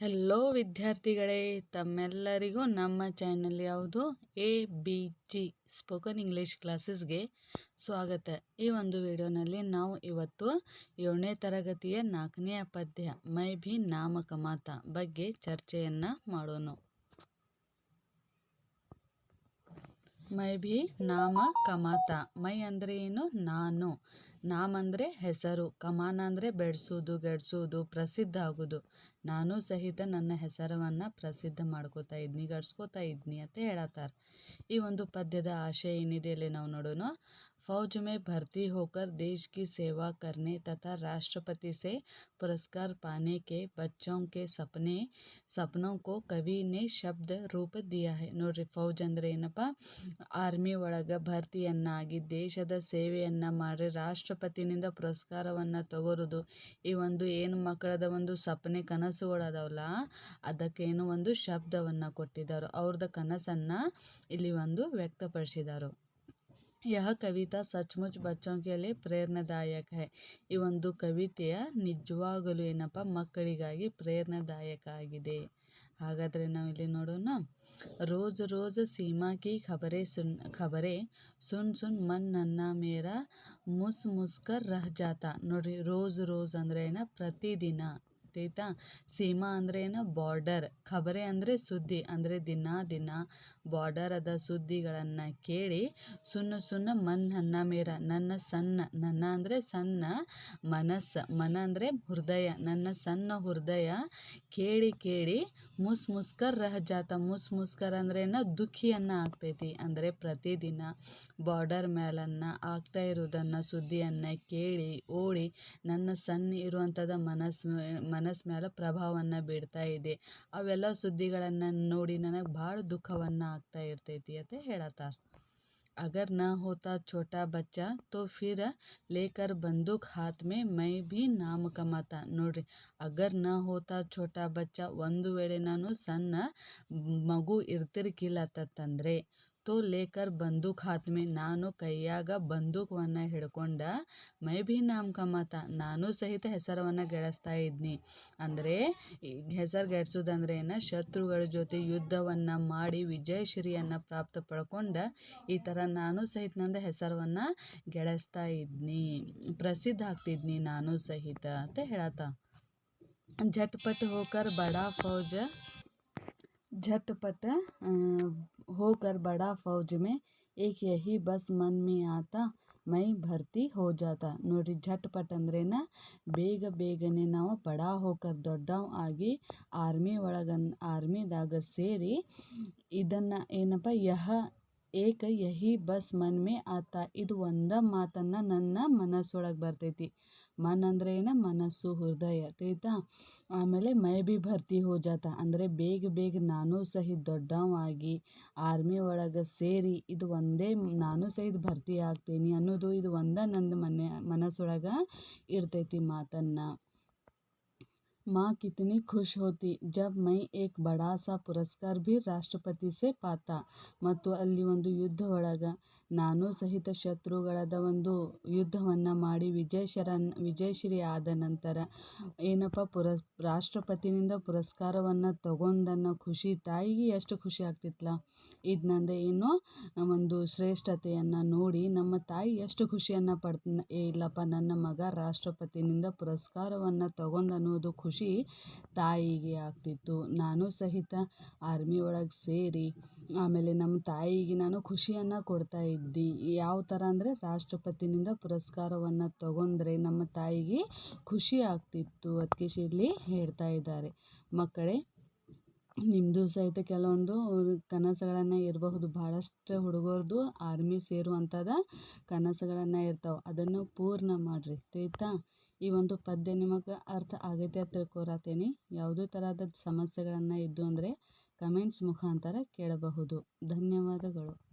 Hello ವಿದ್ಯಾರ್ಥಿಗಳೇ, ತಮ್ಮೆಲ್ಲರಿಗೂ ನಮ್ಮ ಚಾನಲ್ ಯಾವುದು? A B G spoken English ಕ್ಲಾಸಸ್ಗೆ ಸ್ವಾಗತ. ಈ ಒಂದು ವಿಡಿಯೋನಲ್ಲಿ ನಾವು ಇವತ್ತು ಏಳನೇ ತರಗತಿಯ ನಾಲ್ಕನೆಯ ಪದ್ಯ ಮೈ ಭಿ ನಾಮಕ ಮಾತ ಬಗ್ಗೆ ಚರ್ಚೆಯನ್ನು ಮಾಡೋಣ. ಮೈ ಭಿ ನಾಮ ಕಮಾತ ಮೈ ಅಂದರೆ ಏನು? ನಾನು. ನಾಮ್ ಅಂದರೆ ಹೆಸರು ಕಮಾನ ಅಂದರೆ ಬೆಳೆಸೋದು, ಗೆಡ್ಸೋದು ಪ್ರಸಿದ್ಧ ಆಗೋದು ನಾನು ಸಹಿತ ನನ್ನ ಹೆಸರವನ್ನು ಪ್ರಸಿದ್ಧ ಮಾಡ್ಕೋತಾ ಇದ್ನಿ, ಗಡ್ಸ್ಕೋತಾ ಇದ್ನಿ ಅಂತ ಹೇಳತ್ತಾರೆ. ಈ ಒಂದು ಪದ್ಯದ ಆಶಯ ಏನಿದೆ ಅಲ್ಲಿ ನಾವು ನೋಡೋಣ. फौज में भर्ती होकर देश की सेवा करने तथा राष्ट्रपति से पुरस्कार पाने के बच्चों के सपने सपनों को ಕವಿ ನೇ ಶಬ್ದ ರೂಪ ದಿಯಾ ಹೈ ನೋಡ್ರಿ ಫೌಜ್ ಅಂದ್ರೆ ಏನಪ್ಪ ಆರ್ಮಿ ಒಳಗೆ ಭರ್ತಿಯನ್ನಾಗಿ ದೇಶದ ಸೇವೆಯನ್ನು ಮಾಡಿ ರಾಷ್ಟ್ರಪತಿನಿಂದ ಪುರಸ್ಕಾರವನ್ನು ತಗೋರೋದು ಈ ಒಂದು ಏನು ಮಕ್ಕಳದ ಒಂದು ಸಪನೆ ಕನಸುಗಳದಾವಲ್ಲ ಅದಕ್ಕೇನು ಒಂದು ಶಬ್ದವನ್ನು ಕೊಟ್ಟಿದ್ದಾರೆ ಅವ್ರದ್ದು ಕನಸನ್ನು ಇಲ್ಲಿ ಒಂದು ವ್ಯಕ್ತಪಡಿಸಿದರು यह ಕವಿತಾ ಸಚ್ಮುಚ್ ಬಚ್ಚೋಂಗೆ ಅಲ್ಲಿ ಪ್ರೇರಣಾದಾಯಕ ಹೈ ಈ ಒಂದು ಕವಿತೆಯ ನಿಜವಾಗಲೂ ಏನಪ್ಪ ಮಕ್ಕಳಿಗಾಗಿ ಪ್ರೇರಣಾದಾಯಕ ಆಗಿದೆ ಹಾಗಾದರೆ ನಾವಿಲ್ಲಿ ನೋಡೋಣ ರೋಜ್ ರೋಜ್ ಸೀಮಾ ಕಿ ಖಬರೇ ಸುನ್ ಖಬರೇ ಸುನ್ ಸುನ್ ಮನ್ ನನ್ನ ಮೇರ ಮುಸ್ ಮುಸ್ಕರ್ ರಹ ಜಾತ ನೋಡ್ರಿ ರೋಜ್ ರೋಜ್ ಅಂದರೆ ಏನ ಪ್ರತಿದಿನ ಆಯ್ತಾ? ಸೀಮಾ ಅಂದ್ರೆ ಏನು ಬಾರ್ಡರ್. ಖಬರೆ ಅಂದರೆ ಸುದ್ದಿ. ಅಂದರೆ ದಿನ ದಿನ ಅದ ಸುದ್ದಿಗಳನ್ನು ಕೇಳಿ ಸುನ್ನ ಸುನ್ನ ಮನ್ ಮೇರ. ನನ್ನ ಸಣ್ಣ. ನನ್ನ ಅಂದರೆ ಸಣ್ಣ ಮನಸ್ಸು. ಮನ ಅಂದರೆ ಹೃದಯ. ನನ್ನ ಸಣ್ಣ ಹೃದಯ ಕೇಳಿ ಕೇಳಿ ಮುಸ್ ಮುಸ್ಕರ್ ರಹಜಾತ. ಮುಸ್ ಮುಸ್ಕರ್ ಅಂದ್ರೆ ಏನು ದುಃಖಿಯನ್ನು ಆಗ್ತೈತಿ. ಅಂದರೆ ಪ್ರತಿದಿನ ಬಾರ್ಡರ್ ಮೇಲನ್ನ ಆಗ್ತಾ ಇರೋದನ್ನು ಸುದ್ದಿಯನ್ನು ಕೇಳಿ ಓಡಿ ನನ್ನ ಸಣ್ಣ ಇರುವಂಥದ್ದು ಮನಸ್ಸು ಮನಸ್ಸು ಮೇಲೆ ಪ್ರಭಾವವನ್ನು ಬೀರ್ತಾ ಇದೆ ಅವೆಲ್ಲ ಸುದ್ದಿಗಳನ್ನು ನೋಡಿ ನನಗೆ ಭಾಳ ದುಃಖವನ್ನು ಆಗ್ತಾ ಇರ್ತೈತಿ ಅಂತ ಹೇಳತ್ತಾರ अगर न होता छोटा बच्चा तो फिर लेकर बंदूक हाथ में मैं भी नाम कमाता ನೋಡ್ರಿ ಅಗರ್ ನ ಹೋತಾ ಛೋಟಾ ಬಚ್ಚ ಒಂದು ವೇಳೆ ನಾನು ಸಣ್ಣ ಮಗು ಇರ್ತಿರ್ಕಿಲ್ಲತ್ತಂದ್ರೆ ತೋ ಲೇಕರ್ ಬಂದೂಕ್ ಹಾತ್ ಮೇ ನಾನು ಕೈಯಾಗ ಬಂದೂಕವನ್ನು ಹಿಡ್ಕೊಂಡ ಮೈ ಭೀ ನಾಮ್ ಕಮಾತ ನಾನು ಸಹಿತ ಹೆಸರವನ್ನು ಗೆಳಿಸ್ತಾ ಇದ್ನಿ ಅಂದರೆ ಹೆಸರು ಗೆಡ್ಸೋದಂದ್ರೆ ಏನು ಶತ್ರುಗಳ ಜೊತೆ ಯುದ್ಧವನ್ನು ಮಾಡಿ ವಿಜಯಶ್ರೀಯನ್ನು ಪ್ರಾಪ್ತ ಪಡ್ಕೊಂಡ ಈ ಥರ ನಾನು ಸಹಿತ ನಂದು ಹೆಸರನ್ನು ಗೆಳಿಸ್ತಾ ಇದ್ನಿ ಪ್ರಸಿದ್ಧ ಆಗ್ತಿದ್ನಿ ನಾನು ಸಹಿತ ಅಂತ ಹೇಳತ್ತ झटपट होकर बड़ा फौज झटपट होकर बड़ा फौज में एक यही बस मन में आता ಮೈ ಭರ್ತಿ ಹೋ ಜಾತ ನೋಡ್ರಿ ಝಟ್ಪಟ್ ಅಂದ್ರೇನ ಬೇಗ ಬೇಗನೆ ನಾವು ಬಡ ಹೋಕರ್ ದೊಡ್ಡವ್ ಆಗಿ ಆರ್ಮಿ ಒಳಗ ಆರ್ಮಿದಾಗ ಸೇರಿ ಇದನ್ನು ಏನಪ್ಪ ಯಹ ಏಕ ಯಹಿ ಬಸ್ ಮನ್ ಮೇ ಆತ. ಇದು ಒಂದ ಮಾತನ್ನು ನನ್ನ ಮನಸ್ಸೊಳಗೆ ಬರ್ತೈತಿ. ಮನ್ ಅಂದ್ರೆ ಏನ ಮನಸ್ಸು, ಹೃದಯ ತಿಳಿತಾ ಆಮೇಲೆ ಮೈ ಬಿ ಭರ್ತಿ ಹೋಜಾತ. ಅಂದರೆ ಬೇಗ ಬೇಗ ನಾನು ಸಹಿತ ದೊಡ್ಡವಾಗಿ ಆರ್ಮಿ ಒಳಗೆ ಸೇರಿ ಇದು ಒಂದೇ ನಾನು ಸಹಿತ ಭರ್ತಿ ಆಗ್ತೀನಿ ಅನ್ನೋದು ಇದು ಒಂದ ನಂದು ಮನೆ ಮನಸ್ಸೊಳಗೆ ಇರ್ತೈತಿ ಮಾತನ್ನು. माँ कितनी खुश होती जब मैं एक बड़ा सा पुरस्कार भी ರಾಷ್ಟ್ರಪತಿ ಸೆ ಪಾತ ಮತ್ತು ಅಲ್ಲಿ ಒಂದು ಯುದ್ಧ ಒಳಗೆ ನಾನು ಸಹಿತ ಶತ್ರುಗಳದ ಒಂದು ಯುದ್ಧವನ್ನು ಮಾಡಿ ವಿಜಯಶರನ್ ವಿಜಯಶ್ರೀ ಆದ ನಂತರ ಏನಪ್ಪ ಪುರಸ್ ರಾಷ್ಟ್ರಪತಿನಿಂದ ಪುರಸ್ಕಾರವನ್ನು ತಗೊಂಡನ್ನ ಖುಷಿ ತಾಯಿಗೆ ಎಷ್ಟು ಖುಷಿ ಆಗ್ತಿತ್ತಲ್ಲ ಇದು ನಂದು ಏನು ಒಂದು ಶ್ರೇಷ್ಠತೆಯನ್ನು ನೋಡಿ ನಮ್ಮ ತಾಯಿ ಎಷ್ಟು ಖುಷಿಯನ್ನು ಪಡ್ ಇಲ್ಲಪ್ಪ ನನ್ನ ಮಗ ರಾಷ್ಟ್ರಪತಿನಿಂದ ಪುರಸ್ಕಾರವನ್ನು ತಗೊಂಡು ಅನ್ನೋದು ಖುಷಿ ಖುಷಿ ತಾಯಿಗೆ ಆಗ್ತಿತ್ತು. ನಾನು ಸಹಿತ ಆರ್ಮಿ ಒಳಗೆ ಸೇರಿ, ಆಮೇಲೆ ನಮ್ಮ ತಾಯಿಗೆ ನಾನು ಖುಷಿಯನ್ನು ಕೊಡ್ತಾ ಇದ್ದೆ. ಯಾವ ಥರ ಅಂದರೆ ರಾಷ್ಟ್ರಪತಿನಿಂದ ಪುರಸ್ಕಾರವನ್ನು ತಗೊಂಡ್ರೆ ನಮ್ಮ ತಾಯಿಗೆ ಖುಷಿ ಆಗ್ತಿತ್ತು ಅದಕ್ಕೆ ಇಲ್ಲಿ ಹೇಳ್ತಾ ಇದ್ದಾರೆ. ಮಕ್ಕಳೇ ನಿಮ್ಮದು ಸಹಿತ ಕೆಲವೊಂದು ಕನಸುಗಳನ್ನು ಇರಬಹುದು. ಭಾಳಷ್ಟು ಹುಡುಗರದು ಆರ್ಮಿ ಸೇರುವಂಥದ್ದು ಕನಸುಗಳನ್ನು ಇರ್ತಾವೆ. ಅದನ್ನು ಪೂರ್ಣ ಮಾಡಿರಿ. ತಿಳಿತಾ ಈ ಒಂದು ಪದ್ಯ ನಿಮಗೆ ಅರ್ಥ ಆಗೈತೆ ಅಂತ ಕೋರತೇನೆ ಯಾವುದೇ ಥರದ ಸಮಸ್ಯೆಗಳನ್ನು ಇದ್ದು ಅಂದರೆ ಕಮೆಂಟ್ಸ್ ಮುಖಾಂತರ ಕೇಳಬಹುದು. ಧನ್ಯವಾದಗಳು.